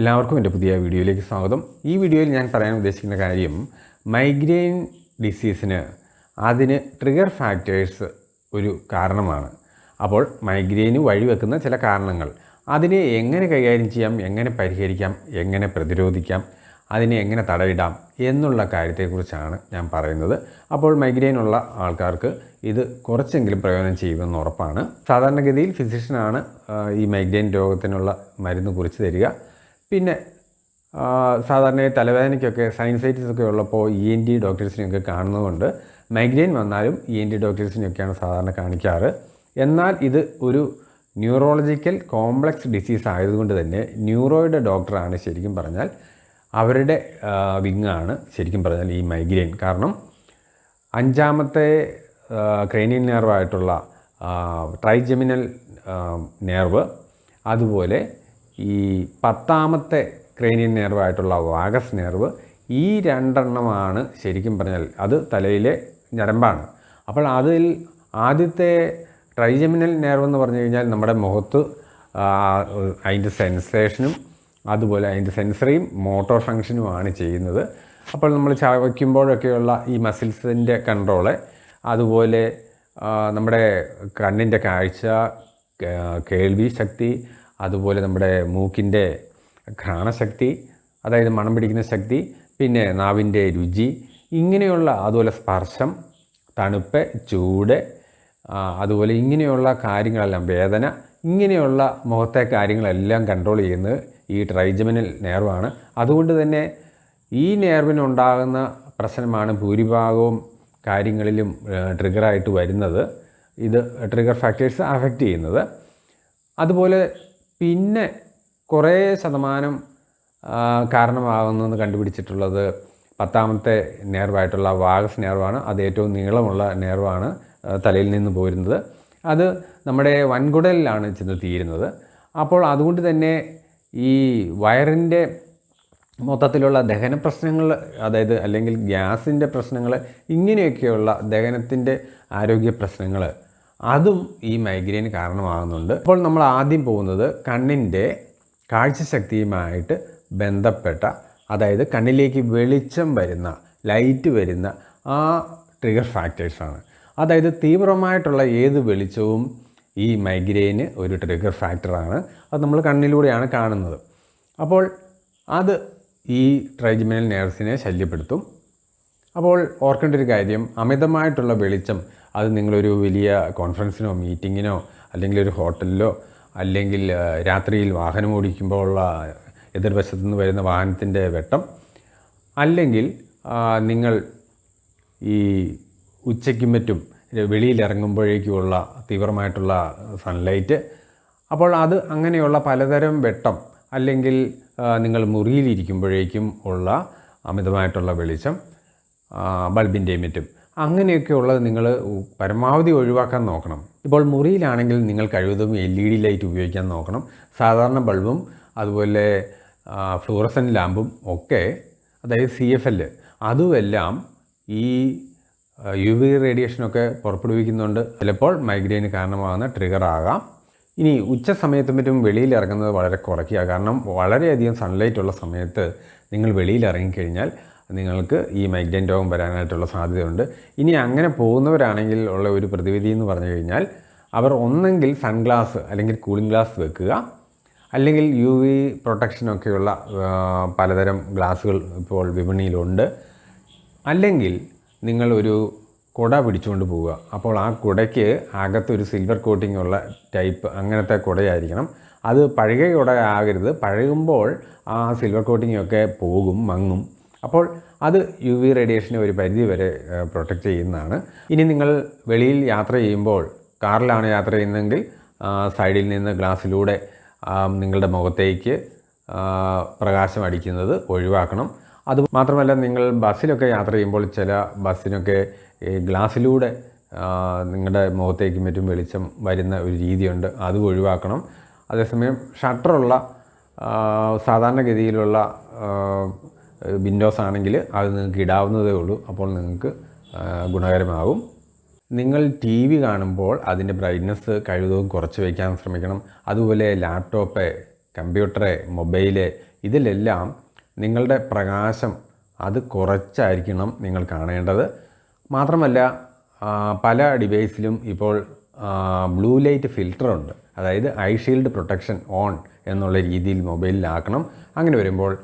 എല്ലാവർക്കും എന്റെ പുതിയ വീഡിയോയിലേക്ക് സ്വാഗതം. ഈ വീഡിയോയിൽ ഞാൻ പറയാൻ ഉദ്ദേശിക്കുന്ന കാര്യം മൈഗ്രെയിൻ ഡിസീസിന് അതിന് ട്രിഗർ ഫാക്ടേഴ്സ് ഒരു കാരണമാണ്. അപ്പോൾ മൈഗ്രെയിന് വഴിവെക്കുന്ന ചില കാരണങ്ങൾ. അതിനെ എങ്ങനെ കൈകാര്യം ചെയ്യാം എങ്ങനെ പരിഹരിക്കാം എങ്ങനെ പ്രതിരോധിക്കാം അതിനെ എങ്ങനെ തടയിടാം എന്നുള്ള കാര്യത്തെക്കുറിച്ചാണ് ഞാൻ പറയുന്നത്. അപ്പോൾ മൈഗ്രെയിൻ ഉള്ള ആൾക്കാർക്ക് ഇത് കുറച്ചെങ്കിലും പ്രയോജനം ചെയ്യുമെന്ന് ഉറപ്പാണ്. സാധാരണഗതിയിൽ ഫിസിഷ്യനാണ് ഈ മൈഗ്രെയിൻ രോഗത്തിനുള്ള മരുന്ന് കുറിച്ച് തരിക. പിന്നെ സാധാരണ തലവേദനയ്ക്കൊക്കെ സൈൻസൈറ്റിസ് ഒക്കെ ഉള്ളപ്പോൾ ഇ എൻ ടി ഡോക്ടേഴ്സിനെയൊക്കെ കാണുന്നതുകൊണ്ട് മൈഗ്രെയിൻ വന്നാലും ഇ എൻ ടി ഡോക്ടേഴ്സിനെയൊക്കെയാണ് സാധാരണ കാണിക്കാറ്. എന്നാൽ ഇത് ഒരു ന്യൂറോളജിക്കൽ കോംപ്ലക്സ് ഡിസീസ് ആയതുകൊണ്ട് തന്നെ ന്യൂറോയുടെ ഡോക്ടറാണ് ശരിക്കും പറഞ്ഞാൽ അവരുടെ വിങ്ങാണ് ശരിക്കും പറഞ്ഞാൽ ഈ മൈഗ്രെയിൻ കാരണം അഞ്ചാമത്തെ ക്രൈനിയൻ നെർവായിട്ടുള്ള ട്രൈജെമിനൽ നെർവ് അതുപോലെ ഈ പത്താമത്തെ ക്രേനിയൽ നെർവായിട്ടുള്ള വാഗസ് നെർവ് ഈ രണ്ടെണ്ണമാണ് ശരിക്കും പറഞ്ഞാൽ അത് തലയിലെ ഞരമ്പാണ്. അപ്പോൾ അതിൽ ആദ്യത്തെ ട്രൈജമിനൽ നെർവ് എന്ന് പറഞ്ഞു കഴിഞ്ഞാൽ നമ്മുടെ മുഖത്ത് അതിന്റെ സെൻസേഷനും അതുപോലെ അതിന്റെ സെൻസറിയും മോട്ടോർ ഫങ്ഷനുമാണ് ചെയ്യുന്നത്. അപ്പോൾ നമ്മൾ ചവയ്ക്കുമ്പോഴൊക്കെയുള്ള ഈ മസിൽസിന്റെ കൺട്രോൾ അതുപോലെ നമ്മുടെ കണ്ണിന്റെ കാഴ്ച കേൾവി ശക്തി അതുപോലെ നമ്മുടെ മൂക്കിന്റെ ഘ്രാണശക്തി അതായത് മണം പിടിക്കുന്ന ശക്തി പിന്നെ നാവിന്റെ രുചി ഇങ്ങനെയുള്ള അതുപോലെ സ്പർശം തണുപ്പ് ചൂട് അതുപോലെ ഇങ്ങനെയുള്ള കാര്യങ്ങളെല്ലാം വേദന ഇങ്ങനെയുള്ള മുഖത്തെ കാര്യങ്ങളെല്ലാം കൺട്രോൾ ചെയ്യുന്നത് ഈ ട്രൈജമിനൽ നേർവാണ്. അതുകൊണ്ട് തന്നെ ഈ നേർവിനുണ്ടാകുന്ന പ്രശ്നമാണ് ഭൂരിഭാഗവും കാര്യങ്ങളിലും ട്രിഗറായിട്ട് വരുന്നത്. ഇത് ട്രിഗർ ഫാക്ടേഴ്സ് അഫക്റ്റ് ചെയ്യുന്നത്. അതുപോലെ പിന്നെ കുറേ ശതമാനം കാരണമാകുന്നത് കണ്ടുപിടിച്ചിട്ടുള്ളത് പത്താമത്തെ നേർവായിട്ടുള്ള വാഗസ് നേർവാണ്. അത് ഏറ്റവും നീളമുള്ള നേർവാണ് തലയിൽ നിന്ന് പോരുന്നത്. അത് നമ്മുടെ വൻകുടലിലാണ് ചെന്ന് തീരുന്നത്. അപ്പോൾ അതുകൊണ്ട് തന്നെ ഈ വയറിന്റെ മൊത്തത്തിലുള്ള ദഹന പ്രശ്നങ്ങൾ അതായത് അല്ലെങ്കിൽ ഗ്യാസിന്റെ പ്രശ്നങ്ങൾ ഇങ്ങനെയൊക്കെയുള്ള ദഹനത്തിന്റെ ആരോഗ്യ പ്രശ്നങ്ങൾ അതും ഈ മൈഗ്രെയിൻ കാരണമാകുന്നുണ്ട്. അപ്പോൾ നമ്മൾ ആദ്യം പോകുന്നത് കണ്ണിന്റെ കാഴ്ചശക്തിയുമായിട്ട് ബന്ധപ്പെട്ട അതായത് കണ്ണിലേക്ക് വെളിച്ചം വരുന്ന ലൈറ്റ് വരുന്ന ആ ട്രിഗർ ഫാക്ടേഴ്സാണ് അതായത് തീവ്രമായിട്ടുള്ള ഏത് വെളിച്ചവും ഈ മൈഗ്രെയിന് ഒരു ട്രിഗർ ഫാക്ടറാണ് അത് നമ്മൾ കണ്ണിലൂടെയാണ് കാണുന്നത്. അപ്പോൾ അത് ഈ ട്രൈജിമിനൽ നേഴ്സിനെ ശല്യപ്പെടുത്തും. അപ്പോൾ ഓർക്കേണ്ട ഒരു കാര്യം അമിതമായിട്ടുള്ള വെളിച്ചം അത് നിങ്ങളൊരു വലിയ കോൺഫറൻസിനോ മീറ്റിങ്ങിനോ അല്ലെങ്കിൽ ഒരു ഹോട്ടലിലോ അല്ലെങ്കിൽ രാത്രിയിൽ വാഹനം ഓടിക്കുമ്പോൾ ഉള്ള എതിർവശത്തു നിന്ന് വരുന്ന വാഹനത്തിന്റെ വെട്ടം അല്ലെങ്കിൽ നിങ്ങൾ ഈ ഉച്ചയ്ക്കും മറ്റും വെളിയിലിറങ്ങുമ്പോഴേക്കുമുള്ള തീവ്രമായിട്ടുള്ള സൺലൈറ്റ് അപ്പോൾ അത് അങ്ങനെയുള്ള പലതരം വെട്ടം അല്ലെങ്കിൽ നിങ്ങൾ മുറിയിലിരിക്കുമ്പോഴേക്കും ഉള്ള അമിതമായിട്ടുള്ള വെളിച്ചം ബൾബിന്റെയും മറ്റും. അങ്ങനെയൊക്കെ ഉള്ളത് നിങ്ങൾ പരമാവധി ഒഴിവാക്കാൻ നോക്കണം. ഇപ്പോൾ മുറിയിലാണെങ്കിൽ നിങ്ങൾ കഴിവതും എൽ ഇ ഡി ലൈറ്റ് ഉപയോഗിക്കാൻ നോക്കണം. സാധാരണ ബൾബും അതുപോലെ ഫ്ലൂറസൻ ലാമ്പും ഒക്കെ അതായത് സി എഫ് എൽ അതുമെല്ലാം ഈ യു വി റേഡിയേഷനൊക്കെ പുറപ്പെടുവിക്കുന്നുണ്ട്. ചിലപ്പോൾ മൈഗ്രെയിന് കാരണമാകുന്ന ട്രിഗർ ആകാം. ഇനി ഉച്ച സമയത്ത് മറ്റും വെളിയിൽ ഇറങ്ങുന്നത് വളരെ കുറയ്ക്കുക. കാരണം വളരെയധികം സൺലൈറ്റ് ഉള്ള സമയത്ത് നിങ്ങൾ വെളിയിൽ ഇറങ്ങിക്കഴിഞ്ഞാൽ നിങ്ങൾക്ക് ഈ മൈഗ്രൈൻ രോഗം വരാനായിട്ടുള്ള സാധ്യതയുണ്ട്. ഇനി അങ്ങനെ പോകുന്നവരാണെങ്കിൽ ഉള്ള ഒരു പ്രതിവിധി എന്ന് പറഞ്ഞു കഴിഞ്ഞാൽ അവർ ഒന്നെങ്കിൽ സൺഗ്ലാസ് അല്ലെങ്കിൽ കൂളിംഗ് ഗ്ലാസ് വെക്കുക. അല്ലെങ്കിൽ യു വി പ്രൊട്ടക്ഷനൊക്കെയുള്ള പലതരം ഗ്ലാസുകൾ ഇപ്പോൾ വിപണിയിലുണ്ട്. അല്ലെങ്കിൽ നിങ്ങൾ ഒരു കുട പിടിച്ചുകൊണ്ട് പോവുക. അപ്പോൾ ആ കുടയ്ക്ക് അകത്തൊരു സിൽവർ കോട്ടിംഗ് ഉള്ള ടൈപ്പ് അങ്ങനത്തെ കുടയായിരിക്കണം. അത് പഴകിയ കുട ആകരുത്. പഴകുമ്പോൾ ആ സിൽവർ കോട്ടിംഗ് ഒക്കെ പോകും മങ്ങും. അപ്പോൾ അത് യു വി റേഡിയേഷനെ ഒരു പരിധി വരെ പ്രൊട്ടക്റ്റ് ചെയ്യുന്നതാണ്. ഇനി നിങ്ങൾ വെളിയിൽ യാത്ര ചെയ്യുമ്പോൾ കാറിലാണ് യാത്ര ചെയ്യുന്നതെങ്കിൽ സൈഡിൽ നിന്ന് ഗ്ലാസ്സിലൂടെ നിങ്ങളുടെ മുഖത്തേക്ക് പ്രകാശം അടിക്കുന്നത് ഒഴിവാക്കണം. അത് മാത്രമല്ല നിങ്ങൾ ബസ്സിലൊക്കെ യാത്ര ചെയ്യുമ്പോൾ ചില ബസ്സിനൊക്കെ ഈ ഗ്ലാസ്സിലൂടെ നിങ്ങളുടെ മുഖത്തേക്കും മറ്റും വെളിച്ചം വരുന്ന ഒരു രീതിയുണ്ട് അത് ഒഴിവാക്കണം. അതേസമയം ഷട്ടറുള്ള സാധാരണഗതിയിലുള്ള വിൻഡോസ് ആണെങ്കിൽ അത് നിങ്ങൾക്ക് ഇടാവുന്നതേ ഉള്ളൂ. അപ്പോൾ നിങ്ങൾക്ക് ഗുണകരമാകും നിങ്ങൾ ടി വി കാണുമ്പോൾ അതിന്റെ ബ്രൈറ്റ്നസ് കഴിവതും കുറച്ച് വയ്ക്കാൻ ശ്രമിക്കണം. അതുപോലെ ലാപ്ടോപ്പ് കമ്പ്യൂട്ടറ് മൊബൈൽ ഇതിലെല്ലാം നിങ്ങളുടെ പ്രകാശം അത് കുറച്ചായിരിക്കണം നിങ്ങൾ കാണേണ്ടത്. മാത്രമല്ല പല ഡിവൈസിലും ഇപ്പോൾ ബ്ലൂ ലൈറ്റ് ഫിൽറ്റർ ഉണ്ട്. അതായത് ഐ ഷീൽഡ് പ്രൊട്ടക്ഷൻ ഓൺ എന്നുള്ള രീതിയിൽ മൊബൈലിലാക്കണം. അങ്ങനെ വരുമ്പോൾ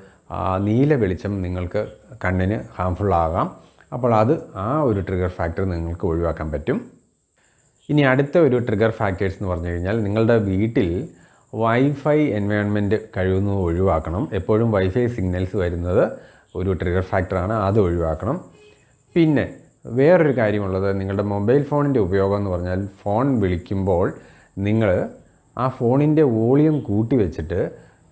നീല വെളിച്ചം നിങ്ങൾക്ക് കണ്ണിന് ഹാംഫുൾ ആകാം. അപ്പോൾ അത് ആ ഒരു ട്രിഗർ ഫാക്ടർ നിങ്ങൾക്ക് ഒഴിവാക്കാൻ പറ്റും. ഇനി അടുത്ത ഒരു ട്രിഗർ ഫാക്ടേഴ്സ് എന്ന് പറഞ്ഞു കഴിഞ്ഞാൽ നിങ്ങളുടെ വീട്ടിൽ വൈഫൈ എൻവയോൺമെന്റ് കഴിയുന്നത് ഒഴിവാക്കണം. എപ്പോഴും വൈഫൈ സിഗ്നൽസ് വരുന്നത് ഒരു ട്രിഗർ ഫാക്ടറാണ് അത് ഒഴിവാക്കണം. പിന്നെ വേറൊരു കാര്യമുള്ളത് നിങ്ങളുടെ മൊബൈൽ ഫോണിന്റെ ഉപയോഗം എന്ന് പറഞ്ഞാൽ ഫോൺ വിളിക്കുമ്പോൾ നിങ്ങൾ ആ ഫോണിന്റെ വോളിയം കൂട്ടി വെച്ചിട്ട്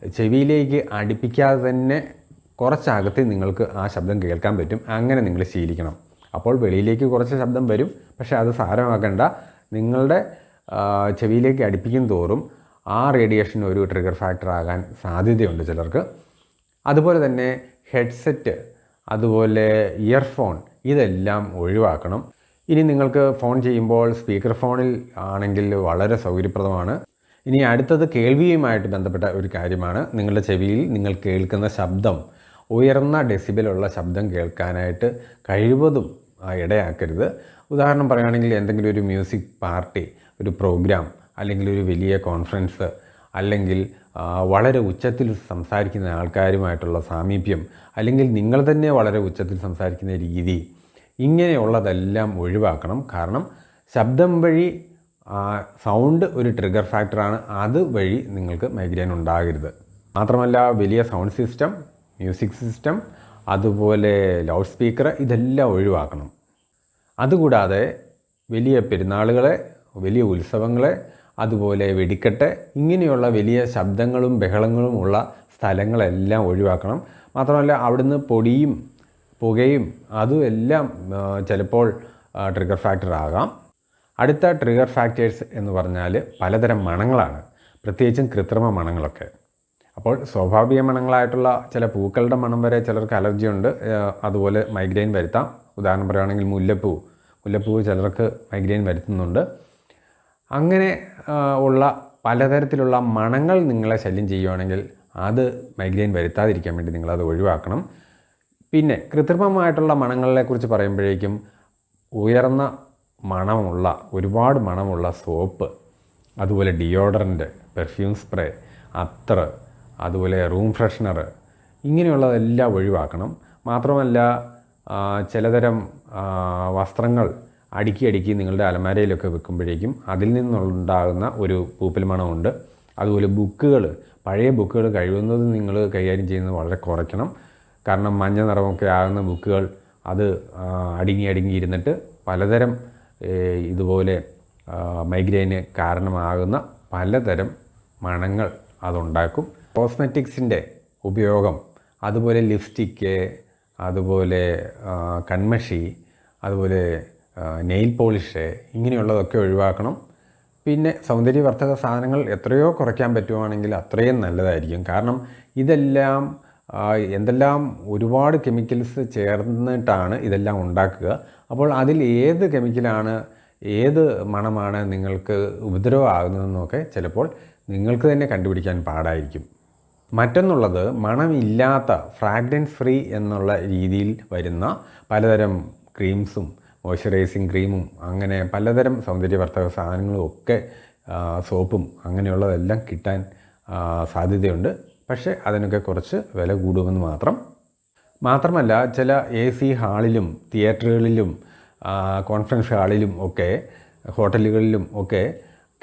ചെവിയിലേക്ക് അടുപ്പിക്കാതെ തന്നെ കുറച്ചകത്ത് നിങ്ങൾക്ക് ആ ശബ്ദം കേൾക്കാൻ പറ്റും. അങ്ങനെ നിങ്ങൾ ശീലിക്കണം. അപ്പോൾ വെളിയിലേക്ക് കുറച്ച് ശബ്ദം വരും. പക്ഷേ അത് സാരമാക്കേണ്ട. നിങ്ങളുടെ ചെവിയിലേക്ക് അടുപ്പിക്കും തോറും ആ റേഡിയേഷൻ ഒരു ട്രിഗർ ഫാക്ടർ ആകാൻ സാധ്യതയുണ്ട് ചിലർക്ക്. അതുപോലെ തന്നെ ഹെഡ്സെറ്റ് അതുപോലെ ഇയർഫോൺ ഇതെല്ലാം ഒഴിവാക്കണം. ഇനി നിങ്ങൾക്ക് ഫോൺ ചെയ്യുമ്പോൾ സ്പീക്കർ ഫോണിൽ ആണെങ്കിൽ വളരെ സൗകര്യപ്രദമാണ്. ഇനി അടുത്തത് കേൾവിയുമായിട്ട് ബന്ധപ്പെട്ട ഒരു കാര്യമാണ്. നിങ്ങളുടെ ചെവിയിൽ നിങ്ങൾ കേൾക്കുന്ന ശബ്ദം ഉയർന്ന ഡെസിബിലുള്ള ശബ്ദം കേൾക്കാനായിട്ട് കഴിവതും ഇടയാക്കരുത്. ഉദാഹരണം പറയുകയാണെങ്കിൽ എന്തെങ്കിലും ഒരു മ്യൂസിക് പാർട്ടി ഒരു പ്രോഗ്രാം അല്ലെങ്കിൽ ഒരു വലിയ കോൺഫറൻസ് അല്ലെങ്കിൽ വളരെ ഉച്ചത്തിൽ സംസാരിക്കുന്ന ആൾക്കാരുമായിട്ടുള്ള സാമീപ്യം അല്ലെങ്കിൽ നിങ്ങൾ തന്നെ വളരെ ഉച്ചത്തിൽ സംസാരിക്കുന്ന രീതി ഇങ്ങനെയുള്ളതെല്ലാം ഒഴിവാക്കണം. കാരണം ശബ്ദം വഴി സൗണ്ട് ഒരു ട്രിഗർ ഫാക്ടറാണ് അതുവഴി നിങ്ങൾക്ക് മൈഗ്രെയിൻ ഉണ്ടാകരുത്. മാത്രമല്ല വലിയ സൗണ്ട് സിസ്റ്റം മ്യൂസിക് സിസ്റ്റം അതുപോലെ ലൗഡ് സ്പീക്കർ ഇതെല്ലാം ഒഴിവാക്കണം. അതുകൂടാതെ വലിയ പെരുന്നാളുകളെ വലിയ ഉത്സവങ്ങളെ അതുപോലെ വെടിക്കെട്ട് ഇങ്ങനെയുള്ള വലിയ ശബ്ദങ്ങളും ബഹളങ്ങളും ഉള്ള സ്ഥലങ്ങളെല്ലാം ഒഴിവാക്കണം. മാത്രമല്ല അവിടുന്ന് പൊടിയും പുകയും അതും എല്ലാം ചിലപ്പോൾ ട്രിഗർ ഫാക്ടർ ആകാം. അടുത്ത ട്രിഗർ ഫാക്ടേഴ്സ് എന്ന് പറഞ്ഞാൽ പലതരം മണങ്ങളാണ്. പ്രത്യേകിച്ചും കൃത്രിമ മണങ്ങളൊക്കെ. അപ്പോൾ സ്വാഭാവിക മണങ്ങളായിട്ടുള്ള ചില പൂക്കളുടെ മണം വരെ ചിലർക്ക് അലർജി ഉണ്ട്. അതുപോലെ മൈഗ്രെയിൻ വരുത്താം. ഉദാഹരണം പറയുകയാണെങ്കിൽ മുല്ലപ്പൂ. മുല്ലപ്പൂ ചിലർക്ക് മൈഗ്രെയിൻ വരുത്തുന്നുണ്ട്. അങ്ങനെ ഉള്ള പലതരത്തിലുള്ള മണങ്ങൾ നിങ്ങളെ ശല്യം ചെയ്യുകയാണെങ്കിൽ അത് മൈഗ്രെയിൻ വരുത്താതിരിക്കാൻ വേണ്ടി നിങ്ങളത് ഒഴിവാക്കണം. പിന്നെ കൃത്രിമമായിട്ടുള്ള മണങ്ങളെക്കുറിച്ച് പറയുമ്പോഴേക്കും ഉയർന്ന മണമുള്ള ഒരുപാട് മണമുള്ള സോപ്പ് അതുപോലെ ഡിയോഡറന്റ് പെർഫ്യൂം സ്പ്രേ അത്ര അതുപോലെ റൂം ഫ്രഷ്നർ ഇങ്ങനെയുള്ളതെല്ലാം ഒഴിവാക്കണം. മാത്രമല്ല ചിലതരം വസ്ത്രങ്ങൾ അടുക്കി അടുക്കി നിങ്ങളുടെ അലമാരയിലൊക്കെ വെക്കുമ്പോഴേക്കും അതിൽ നിന്നുണ്ടാകുന്ന ഒരു പൂപ്പൽ മണമുണ്ട്. അതുപോലെ ബുക്കുകൾ പഴയ ബുക്കുകൾ കഴിയുന്നത് നിങ്ങൾ കൈകാര്യം ചെയ്യുന്നത് വളരെ കുറയ്ക്കണം. കാരണം മഞ്ഞ നിറമൊക്കെ ആകുന്ന ബുക്കുകൾ അത് അടുങ്ങി അടുങ്ങി ഇരുന്നിട്ട് പലതരം ഇതുപോലെ മൈഗ്രെയിന് കാരണമാകുന്ന പലതരം മണങ്ങൾ അതുണ്ടാക്കും. കോസ്മെറ്റിക്സിന്റെ ഉപയോഗം അതുപോലെ ലിപ്സ്റ്റിക്ക് അതുപോലെ കൺമഷി അതുപോലെ നെയിൽ പോളിഷ് ഇങ്ങനെയുള്ളതൊക്കെ ഒഴിവാക്കണം. പിന്നെ സൗന്ദര്യവർദ്ധക സാധനങ്ങൾ എത്രയോ കുറയ്ക്കാൻ പറ്റുവാണെങ്കിൽ അത്രയും നല്ലതായിരിക്കും. കാരണം ഇതെല്ലാം എന്തെല്ലാം ഒരുപാട് കെമിക്കൽസ് ചേർന്നിട്ടാണ് ഇതെല്ലാം ഉണ്ടാക്കുക. അപ്പോൾ അതിൽ ഏത് കെമിക്കലാണ് ഏത് മണമാണ് നിങ്ങൾക്ക് ഉപദ്രവമാകുന്നതെന്നൊക്കെ ചിലപ്പോൾ നിങ്ങൾക്ക് തന്നെ കണ്ടുപിടിക്കാൻ പാടായിരിക്കും. മറ്റൊന്നുള്ളത് മണമില്ലാത്ത ഫ്രാഗ്രൻസ് ഫ്രീ എന്നുള്ള രീതിയിൽ വരുന്ന പലതരം ക്രീംസും മോയ്സ്ചറൈസിങ് ക്രീമും അങ്ങനെ പലതരം സൗന്ദര്യവർദ്ധക സാധനങ്ങളും ഒക്കെ സോപ്പും അങ്ങനെയുള്ളതെല്ലാം കിട്ടാൻ സാധ്യതയുണ്ട്. പക്ഷേ അതിനൊക്കെ കുറച്ച് വില കൂടുമെന്ന് മാത്രം മാത്രമല്ല ചില എ സി ഹാളിലും തിയേറ്ററുകളിലും കോൺഫറൻസ് ഹാളിലും ഒക്കെ ഹോട്ടലുകളിലും ഒക്കെ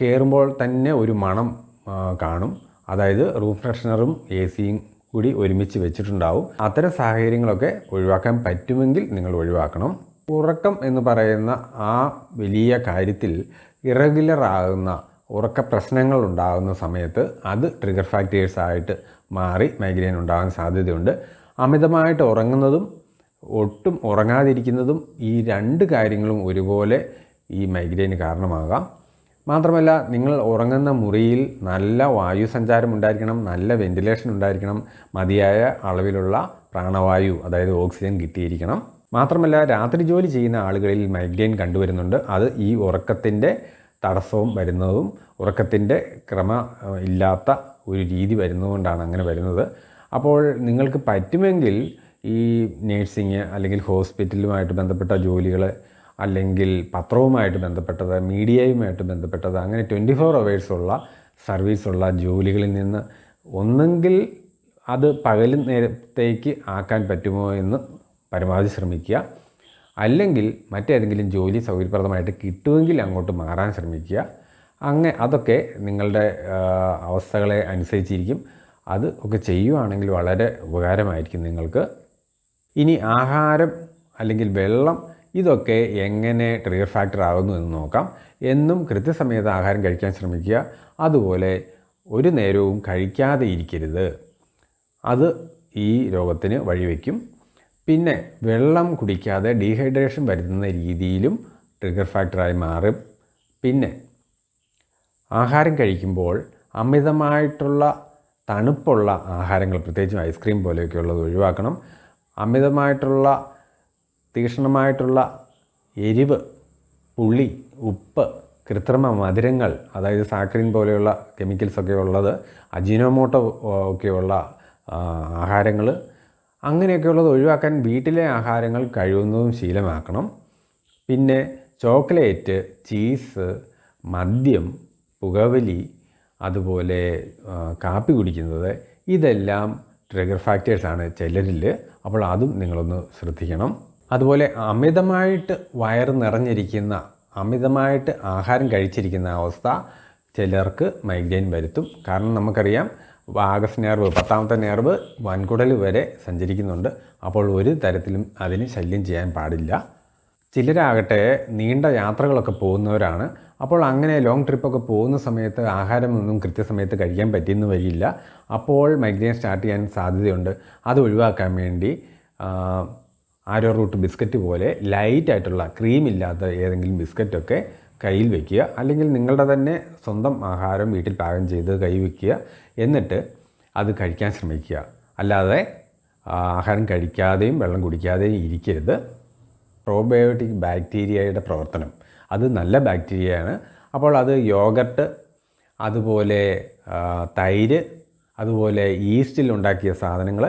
കയറുമ്പോൾ തന്നെ ഒരു മണം കാണും. അതായത് റൂം ഫ്രഷ്നറും എ സിയും കൂടി ഒരുമിച്ച് വെച്ചിട്ടുണ്ടാവും. അത്തരം സാഹചര്യങ്ങളൊക്കെ ഒഴിവാക്കാൻ പറ്റുമെങ്കിൽ നിങ്ങൾ ഒഴിവാക്കണം. ഉറക്കം എന്ന് പറയുന്ന ആ വലിയ കാര്യത്തിൽ ഇറഗുലർ ആകുന്ന ഉറക്ക പ്രശ്നങ്ങൾ ഉണ്ടാകുന്ന സമയത്ത് അത് ട്രിഗർ ഫാക്ടേഴ്സ് ആയിട്ട് മാറി മൈഗ്രെയിൻ ഉണ്ടാകാൻ സാധ്യതയുണ്ട്. അമിതമായിട്ട് ഉറങ്ങുന്നതും ഒട്ടും ഉറങ്ങാതിരിക്കുന്നതും ഈ രണ്ട് കാര്യങ്ങളും ഒരുപോലെ ഈ മൈഗ്രെയിന് കാരണമാകാം. മാത്രമല്ല നിങ്ങൾ ഉറങ്ങുന്ന മുറിയിൽ നല്ല വായു സഞ്ചാരം ഉണ്ടായിരിക്കണം നല്ല വെന്റിലേഷൻ ഉണ്ടായിരിക്കണം മതിയായ അളവിലുള്ള പ്രാണവായു അതായത് ഓക്സിജൻ കിട്ടിയിരിക്കണം. മാത്രമല്ല രാത്രി ജോലി ചെയ്യുന്ന ആളുകളിൽ മൈഗ്രെയിൻ കണ്ടുവരുന്നുണ്ട്. അത് ഈ ഉറക്കത്തിന്റെ തടസ്സവും വരുന്നതും ഉറക്കത്തിന്റെ ക്രമ ഇല്ലാത്ത ഒരു രീതി വരുന്നതുകൊണ്ടാണ് അങ്ങനെ വരുന്നത്. അപ്പോൾ നിങ്ങൾക്ക് പറ്റുമെങ്കിൽ ഈ നേഴ്സിങ് അല്ലെങ്കിൽ ഹോസ്പിറ്റലുമായിട്ട് ബന്ധപ്പെട്ട ജോലികൾ അല്ലെങ്കിൽ പത്രവുമായിട്ട് ബന്ധപ്പെട്ടത് മീഡിയയുമായിട്ട് ബന്ധപ്പെട്ടത് അങ്ങനെ ട്വന്റി ഫോർ അവേഴ്സുള്ള സർവീസുള്ള ജോലികളിൽ നിന്ന് ഒന്നെങ്കിൽ അത് പകൽ നേരത്തേക്ക് ആക്കാൻ പറ്റുമോ എന്ന് പരമാവധി ശ്രമിക്കുക. അല്ലെങ്കിൽ മറ്റേതെങ്കിലും ജോലി സൗകര്യപ്രദമായിട്ട് കിട്ടുമെങ്കിൽ അങ്ങോട്ട് മാറാൻ ശ്രമിക്കുക. അങ്ങനെ അതൊക്കെ നിങ്ങളുടെ അവസ്ഥകളെ അനുസരിച്ചിരിക്കും. അത് ഒക്കെ ചെയ്യുവാണെങ്കിൽ വളരെ ഉപകാരമായിരിക്കും നിങ്ങൾക്ക്. ഇനി ആഹാരം അല്ലെങ്കിൽ വെള്ളം ഇതൊക്കെ എങ്ങനെ ട്രിഗർ ഫാക്ടർ ആകുന്നു എന്ന് നോക്കാം. എന്നും കൃത്യസമയത്ത് ആഹാരം കഴിക്കാൻ ശ്രമിക്കുക. അതുപോലെ ഒരു നേരവും കഴിക്കാതെ ഇരിക്കരുത്. അത് ഈ രോഗത്തിന് വഴിവെക്കും. പിന്നെ വെള്ളം കുടിക്കാതെ ഡീഹൈഡ്രേഷൻ വരുത്തുന്ന രീതിയിലും ട്രിഗർ ഫാക്ടറായി മാറും. പിന്നെ ആഹാരം കഴിക്കുമ്പോൾ അമിതമായിട്ടുള്ള തണുപ്പുള്ള ആഹാരങ്ങൾ പ്രത്യേകിച്ചും ഐസ്ക്രീം പോലെയൊക്കെ ഉള്ളത് ഒഴിവാക്കണം. അമിതമായിട്ടുള്ള തീക്ഷ്ണമായിട്ടുള്ള എരിവ് പുളി ഉപ്പ് കൃത്രിമ മധുരങ്ങൾ അതായത് സാക്രിൻ പോലെയുള്ള കെമിക്കൽസൊക്കെ ഉള്ളത് അജിനോമോട്ടോ ഒക്കെയുള്ള ആഹാരങ്ങൾ അങ്ങനെയൊക്കെയുള്ളത് ഒഴിവാക്കാൻ വീട്ടിലെ ആഹാരങ്ങൾ കഴിയുന്നതും ശീലമാക്കണം. പിന്നെ ചോക്ലേറ്റ് ചീസ് മദ്യം പുകവലി അതുപോലെ കാപ്പി കുടിക്കുന്നത് ഇതെല്ലാം ട്രിഗർ ഫാക്ടേഴ്സാണ് ചിലരിൽ. അപ്പോൾ അതും നിങ്ങളൊന്ന് ശ്രദ്ധിക്കണം. അതുപോലെ അമിതമായിട്ട് വയറ് നിറഞ്ഞിരിക്കുന്ന അമിതമായിട്ട് ആഹാരം കഴിച്ചിരിക്കുന്ന അവസ്ഥ ചിലർക്ക് മൈഗ്രെയിൻ വരുത്തും. കാരണം നമുക്കറിയാം വാഗസ് നേർവ് പത്താമത്തെ നേർവ് വൻകുടൽ വരെ സഞ്ചരിക്കുന്നുണ്ട്. അപ്പോൾ ഒരു തരത്തിലും അതിന് ശല്യം ചെയ്യാൻ പാടില്ല. ചിലരാകട്ടെ നീണ്ട യാത്രകളൊക്കെ പോകുന്നവരാണ്. അപ്പോൾ അങ്ങനെ ലോങ് ട്രിപ്പൊക്കെ പോകുന്ന സമയത്ത് ആഹാരമൊന്നും കൃത്യസമയത്ത് കഴിക്കാൻ പറ്റിയെന്ന് വരില്ല. അപ്പോൾ മൈഗ്രെയിൻ സ്റ്റാർട്ട് ചെയ്യാൻ സാധ്യതയുണ്ട്. അത് ഒഴിവാക്കാൻ വേണ്ടി ആരോ റൂട്ട് ബിസ്ക്കറ്റ് പോലെ ലൈറ്റായിട്ടുള്ള ക്രീം ഇല്ലാത്ത ഏതെങ്കിലും ബിസ്ക്കറ്റൊക്കെ കയ്യിൽ വയ്ക്കുക അല്ലെങ്കിൽ നിങ്ങളുടെ തന്നെ സ്വന്തം ആഹാരം വീട്ടിൽ പാകം ചെയ്ത് കൈ വയ്ക്കുക എന്നിട്ട് അത് കഴിക്കാൻ ശ്രമിക്കുക. അല്ലാതെ ആഹാരം കഴിക്കാതെയും വെള്ളം കുടിക്കാതെയും ഇരിക്കരുത്. പ്രോബയോട്ടിക് ബാക്ടീരിയയുടെ പ്രവർത്തനം. അത് നല്ല ബാക്ടീരിയയാണ്. അപ്പോൾ അത് യോഗർട്ട് അതുപോലെ തൈര് അതുപോലെ ഈസ്റ്റിൽ ഉണ്ടാക്കിയ സാധനങ്ങൾ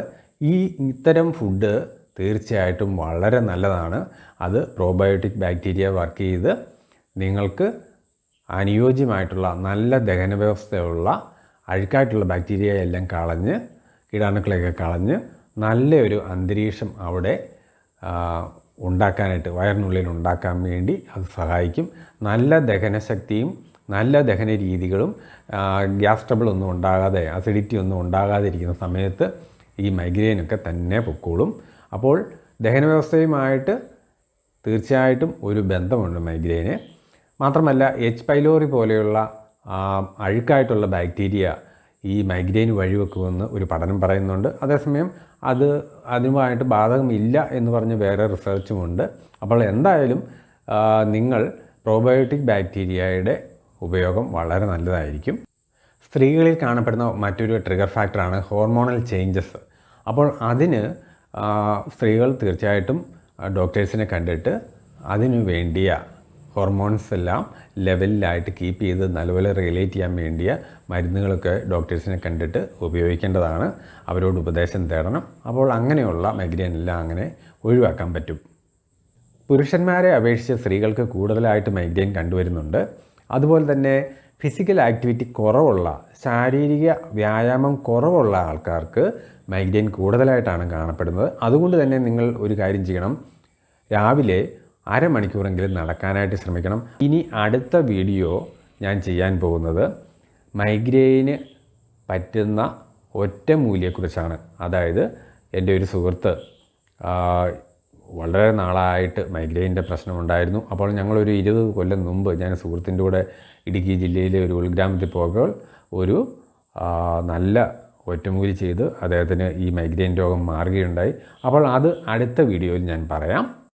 ഈ ഇത്തരം ഫുഡ് തീർച്ചയായിട്ടും വളരെ നല്ലതാണ്. അത് പ്രോബയോട്ടിക് ബാക്ടീരിയ വർക്ക് ചെയ്ത് നിങ്ങൾക്ക് അനുയോജ്യമായിട്ടുള്ള നല്ല ദഹന വ്യവസ്ഥയുള്ള അഴുക്കായിട്ടുള്ള ബാക്ടീരിയ എല്ലാം കളഞ്ഞ് കീടാണുക്കളെയൊക്കെ കളഞ്ഞ് നല്ലൊരു അന്തരീക്ഷം അവിടെ ഉണ്ടാക്കാനായിട്ട് വയറിനുള്ളിൽ ഉണ്ടാക്കാൻ വേണ്ടി അത് സഹായിക്കും. നല്ല ദഹനശക്തിയും നല്ല ദഹന രീതികളും ഗ്യാസ് ട്രബിൾ ഒന്നും ഉണ്ടാകാതെ അസിഡിറ്റി ഒന്നും ഉണ്ടാകാതിരിക്കുന്ന സമയത്ത് ഈ മൈഗ്രെയിനൊക്കെ തന്നെ പൊക്കോളും. അപ്പോൾ ദഹന വ്യവസ്ഥയുമായിട്ട് തീർച്ചയായിട്ടും ഒരു ബന്ധമുണ്ട് മൈഗ്രെയിന് മാത്രമല്ല എച്ച് പൈലോറി പോലെയുള്ള അഴുക്കായിട്ടുള്ള ബാക്ടീരിയ ഈ മൈഗ്രെയിൻ വഴിവെക്കുമെന്ന് ഒരു പഠനം പറയുന്നുണ്ട്. അതേസമയം അത് അതുമായിട്ട് ബാധകമില്ല എന്ന് പറഞ്ഞ് വേറെ റിസർച്ചുമുണ്ട് അപ്പോൾ എന്തായാലും നിങ്ങൾ പ്രോബയോട്ടിക് ബാക്ടീരിയയുടെ ഉപയോഗം വളരെ നല്ലതായിരിക്കും. സ്ത്രീകളിൽ കാണപ്പെടുന്ന മറ്റൊരു ട്രിഗർ ഫാക്ടറാണ് ഹോർമോണൽ ചേഞ്ചസ്. അപ്പോൾ അതിന് സ്ത്രീകൾ തീർച്ചയായിട്ടും ഡോക്ടേഴ്സിനെ കണ്ടിട്ട് അതിനു വേണ്ടിയ ഹോർമോൺസ് എല്ലാം ലെവലിലായിട്ട് കീപ്പ് ചെയ്ത് നല്ലപോലെ റിലേറ്റ് ചെയ്യാൻ വേണ്ടിയ മരുന്നുകളൊക്കെ ഡോക്ടേഴ്സിനെ കണ്ടിട്ട് ഉപയോഗിക്കേണ്ടതാണ്. അവരോട് ഉപദേശം തേടണം. അപ്പോൾ അങ്ങനെയുള്ള മൈഗ്രെയിൻ എല്ലാം അങ്ങനെ ഒഴിവാക്കാൻ പറ്റും. പുരുഷന്മാരെ അപേക്ഷിച്ച് സ്ത്രീകൾക്ക് കൂടുതലായിട്ട് മൈഗ്രെയിൻ കണ്ടുവരുന്നുണ്ട്. അതുപോലെ തന്നെ ഫിസിക്കൽ ആക്ടിവിറ്റി കുറവുള്ള ശാരീരിക വ്യായാമം കുറവുള്ള ആൾക്കാർക്ക് മൈഗ്രെയിൻ കൂടുതലായിട്ടാണ് കാണപ്പെടുന്നത്. അതുകൊണ്ട് തന്നെ നിങ്ങൾ ഒരു കാര്യം ചെയ്യണം. രാവിലെ അരമണിക്കൂറെങ്കിലും നടക്കാനായിട്ട് ശ്രമിക്കണം. ഇനി അടുത്ത വീഡിയോ ഞാൻ ചെയ്യാൻ പോകുന്നത് മൈഗ്രെയിന് പറ്റുന്ന ഒറ്റമൂലിയെക്കുറിച്ചാണ് അതായത് എന്റെ ഒരു സുഹൃത്ത് വളരെ നാളായിട്ട് മൈഗ്രെയിന്റെ പ്രശ്നമുണ്ടായിരുന്നു. അപ്പോൾ ഞങ്ങളൊരു ഇരുപത് കൊല്ലം മുമ്പ് ഞാൻ സുഹൃത്തിന്റെ കൂടെ ഇടുക്കി ജില്ലയിലെ ഒരു ഉൾഗ്രാമത്തിൽ പോകുമ്പോൾ ഒരു നല്ല ഒറ്റമൂലി ചെയ്ത് അദ്ദേഹത്തിന് ഈ മൈഗ്രെയിൻ രോഗം മാറുകയുണ്ടായി. അപ്പോൾ അത് അടുത്ത വീഡിയോയിൽ ഞാൻ പറയാം.